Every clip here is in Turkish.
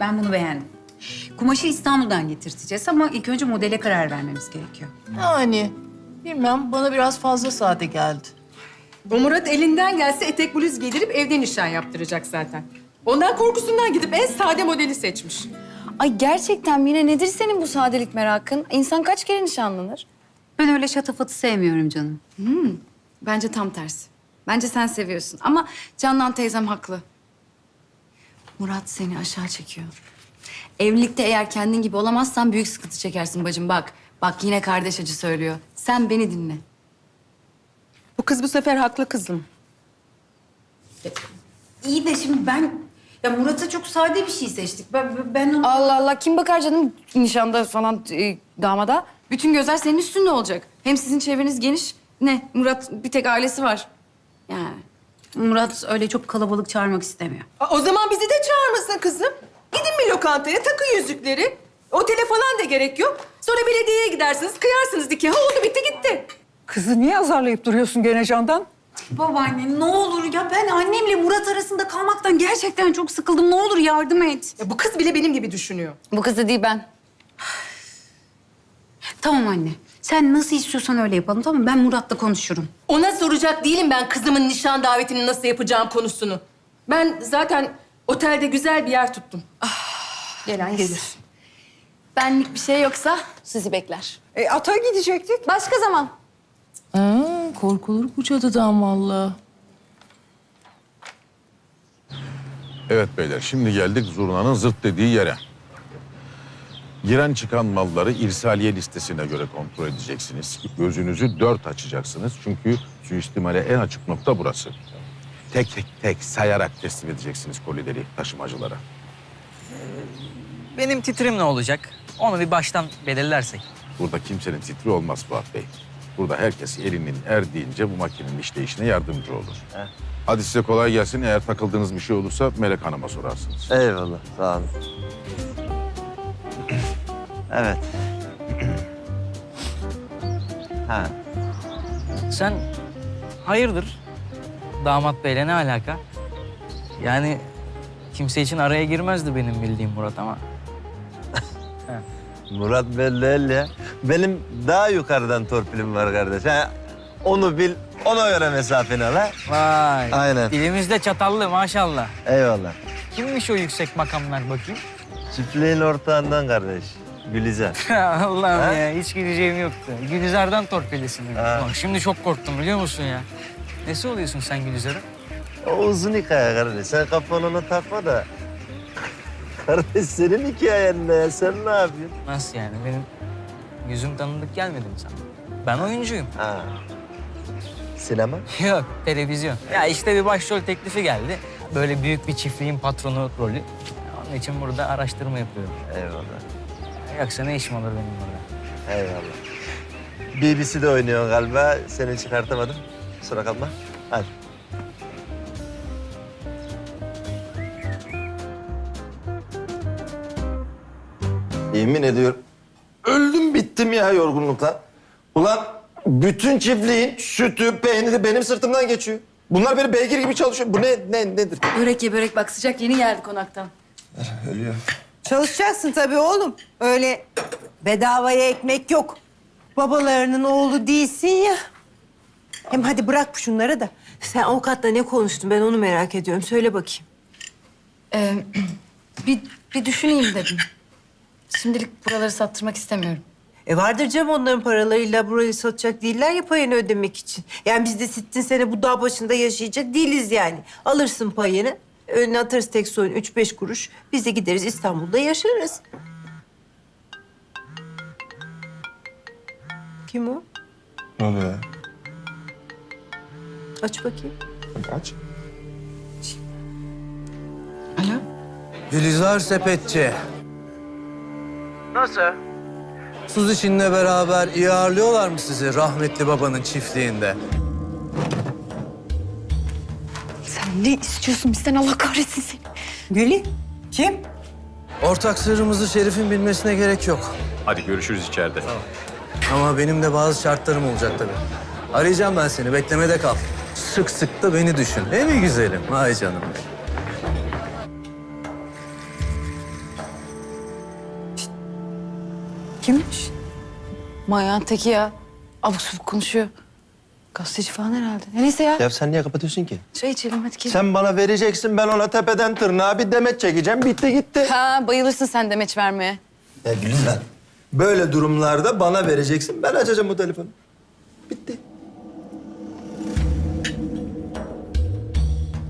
Ben bunu beğendim. Kumaşı İstanbul'dan getirteceğiz ama ilk önce modele karar vermemiz gerekiyor. Yani bilmem bana biraz fazla sade geldi. O Murat elinden gelse etek bluz giydirip evde nişan yaptıracak zaten. Ondan korkusundan gidip en sade modeli seçmiş. Ay gerçekten Mine nedir senin bu sadelik merakın? İnsan kaç kere nişanlanır? Ben öyle şatafatı sevmiyorum canım. Bence tam tersi. Bence sen seviyorsun ama Candan teyzem haklı. Murat seni aşağı çekiyor. Evlilikte eğer kendin gibi olamazsan büyük sıkıntı çekersin bacım bak. Bak yine kardeş acı söylüyor. Sen beni dinle. Bu kız bu sefer haklı kızım. İyi de şimdi ben... Ya Murat'a çok sade bir şey seçtik. Ben, ben onu... Allah Allah kim bakar canım nişanda falan e, damada? Bütün gözler senin üstünde olacak. Hem sizin çevreniz geniş. Ne Murat bir tek ailesi var. Yani. Murat öyle çok kalabalık çağırmak istemiyor. Aa, O zaman bizi de çağırmasın kızım. Gidin bir lokantaya takın yüzükleri. Otele falan da gerek yok. Sonra belediyeye gidersiniz, kıyarsınız nikahı. Oldu bitti gitti. Kızı niye azarlayıp duruyorsun gene Candan? Babaanne ne olur ya ben annemle Murat arasında kalmaktan gerçekten çok sıkıldım. Ne olur yardım et. Ya bu kız bile benim gibi düşünüyor. Bu kız da değil ben. Tamam anne. Sen nasıl istiyorsan öyle yapalım tamam mı? Ben Murat'la konuşurum. Ona soracak değilim ben kızımın nişan davetini nasıl yapacağım konusunu. Ben zaten otelde güzel bir yer tuttum. Gelen gelir. Benlik bir şey yoksa sizi bekler. E, ata gidecektik. Başka zaman. Aa, korkulur bu cadıdan vallahi. Evet beyler, şimdi geldik zurnanın zırt dediği yere. Giren çıkan malları irsaliye listesine göre kontrol edeceksiniz. Gözünüzü dört açacaksınız çünkü suistimale en açık nokta burası. Tek tek tek sayarak teslim edeceksiniz kolileri taşımacılara. Benim titrim ne olacak? Onu bir baştan belirlersek. Burada kimsenin titri olmaz Fuat Bey. Burada herkes elinin erdiğince bu makinenin işleyişine yardımcı olur. Hadi size kolay gelsin. Eğer takıldığınız bir şey olursa Melek Hanım'a sorarsınız. Eyvallah, sağ olun. Evet. ha, Sen hayırdır? Damat beyle ne alaka? Yani kimse için araya girmezdi benim bildiğim Murat ama. Murat belli el ya. Benim daha yukarıdan torpilim var kardeş. Ha, onu bil, ona göre mesafeni al ha. Vay. Aynen. Dilimizde çatallı maşallah. Eyvallah. Kimmiş o yüksek makamlar bakayım? Çiftliğin ortağından kardeş. Gülizar. Allah'ım Ha? ya hiç gideceğim yoktu. Gülizar'dan torpilisini. Ha. Bak şimdi çok korktum biliyor musun ya? Nesi oluyorsun sen Gülizar'ın? O uzun hikaye kardeş. Sen kafanı ona takma da. Kardeş senin hikayen ne ya? Sen ne yapıyorsun? Nasıl yani? Benim yüzüm tanıdık gelmedi mi sana? Ben oyuncuyum. Ha. Sinema? Yok, televizyon. Ya işte bir başrol teklifi geldi. Böyle büyük bir çiftliğin patronu rolü. Onun için burada araştırma yapıyorum. Eyvallah. Yoksa ne işim olur benim burada? Eyvallah. BBC'de oynuyor galiba. Seni çıkartamadım. Kusura kalma. Hadi. Yemin ediyorum. Öldüm bittim ya yorgunluktan. Ulan bütün çiftliğin sütü, peyniri benim sırtımdan geçiyor. Bunlar böyle beygir gibi çalışıyor. Bu ne, ne nedir? Börek ye börek bak sıcak yeni geldi konaktan. Ölüyor. Çalışacaksın tabii oğlum. Öyle bedavaya ekmek yok. Babalarının oğlu değilsin ya. Hem hadi bırak şunları da. Sen avukatla ne konuştun ben onu merak ediyorum. Söyle bakayım. Ee, bir, bir düşüneyim dedim. Şimdilik buraları sattırmak istemiyorum. E vardır canım onların paralarıyla burayı satacak değiller ya payını ödemek için. Yani biz de sittin sene bu dağ başında yaşayacak değiliz yani. Alırsın payını. Önüne atarız tek soyun üç beş kuruş. Biz de gideriz İstanbul'da yaşarız. Kim o? Ne oluyor? Aç bakayım. Aç. Alo? Gülizar Sepetçi. Nasıl? Suzi Şin'le beraber iyi ağırlıyorlar mı sizi rahmetli babanın çiftliğinde? ne istiyorsun bizden Allah kahretsin seni. Gülü kim? Ortak sırrımızı Şerif'in bilmesine gerek yok. Hadi görüşürüz içeride. Tamam. Ama benim de bazı şartlarım olacak tabii. Arayacağım ben seni, beklemede kal. Sık sık da beni düşün. Değil mi güzelim? Ay canım. Kimmiş? Manyağın teki ya. Abuk konuşuyor. Gazeteci falan herhalde. Neyse ya. Ya sen niye kapatıyorsun ki? Çay içelim hadi gelin. Sen bana vereceksin ben ona tepeden tırnağa bir demet çekeceğim. Bitti gitti. Ha bayılırsın sen demeç vermeye. Ya Gülizar böyle durumlarda bana vereceksin. Ben açacağım bu telefonu. Bitti.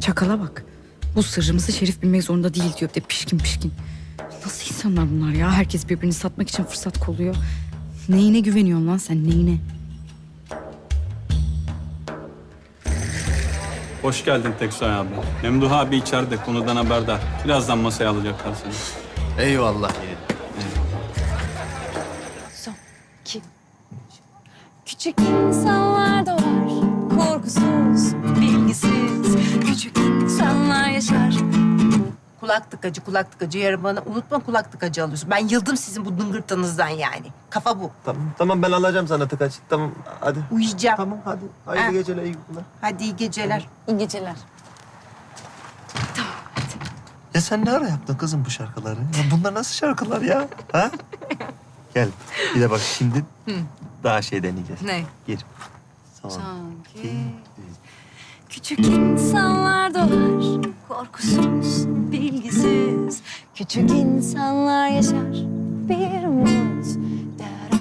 Çakala bak. Bu sırrımızı Şerif bilmek zorunda değil diyor. Bir de pişkin pişkin. Nasıl insanlar bunlar ya? Herkes birbirini satmak için fırsat kolluyor. Neyine güveniyorsun lan sen neyine? Hoş geldin Teksoy abi. Memduh abi içeride konudan haberdar. Birazdan masaya alacaklar seni. Eyvallah. Küçük insanlar doğar, korkusuz, bilgisiz. Küçük insanlar yaşar. Kulak tıkacı, kulak tıkacı. Yarın bana unutma kulak tıkacı alıyorsun. Ben yıldım sizin bu dıngırtınızdan yani. Kafa bu. Tamam, tamam ben alacağım sana tıkaç. Tamam hadi. Uyuyacağım. Tamam hadi. Hayırlı Ha. geceler, iyi günler. Hadi iyi geceler. İyi geceler. Ya sen ne ara yaptın kızım bu şarkıları? Ya bunlar nasıl şarkılar ya? Ha? Gel. Bir de bak şimdi daha şey deneyeceğiz. Ne? Gir. Son. Sanki. Küçük insanlar doğar, korkusuz, bilgisiz. Küçük insanlar yaşar, bir umut. Dara.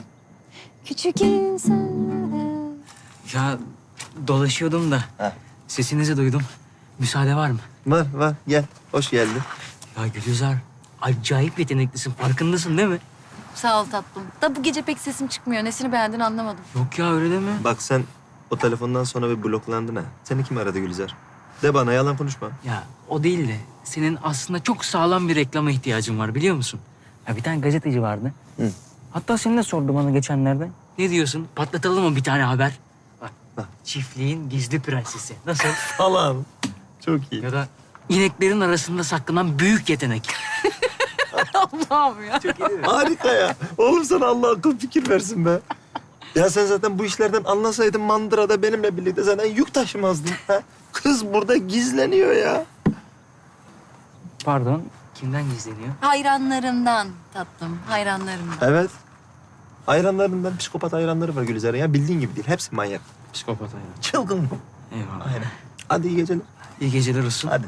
Küçük insanlar... Ya dolaşıyordum da Heh. sesinizi duydum. Müsaade var mı? Var var gel. Hoş geldin. Ya Gülizar acayip yeteneklisin. Farkındasın değil mi? Sağ ol tatlım. Da bu gece pek sesim çıkmıyor. Nesini beğendin anlamadım. Yok ya öyle deme. Bak sen o telefondan sonra bir bloklandın ha. Seni kim aradı Gülizar? De bana yalan konuşma. Ya o değil de senin aslında çok sağlam bir reklama ihtiyacın var biliyor musun? Ya bir tane gazeteci vardı. Hı. Hatta seni de sordu bana geçenlerde. Ne diyorsun? Patlatalım mı bir tane haber? Bak, Bak. çiftliğin gizli prensesi. Nasıl? Falan. Çok iyi. ya da ineklerin arasında saklanan büyük yetenek. Harika ya. Oğlum sana Allah akıl fikir versin be. Ya sen zaten bu işlerden anlasaydın mandırada benimle birlikte zaten yük taşımazdın. Ha? Kız burada gizleniyor ya. Pardon, kimden gizleniyor? Hayranlarımdan tatlım. Hayranlarımdan. Evet. Hayranlarından psikopat hayranları var Gülizar'ın ya. Bildiğin gibi değil. Hepsi manyak. Psikopat hayran. Çılgın. Eyvallah. Aynen. Hadi iyi geceler. İyi geceler olsun. Hadi.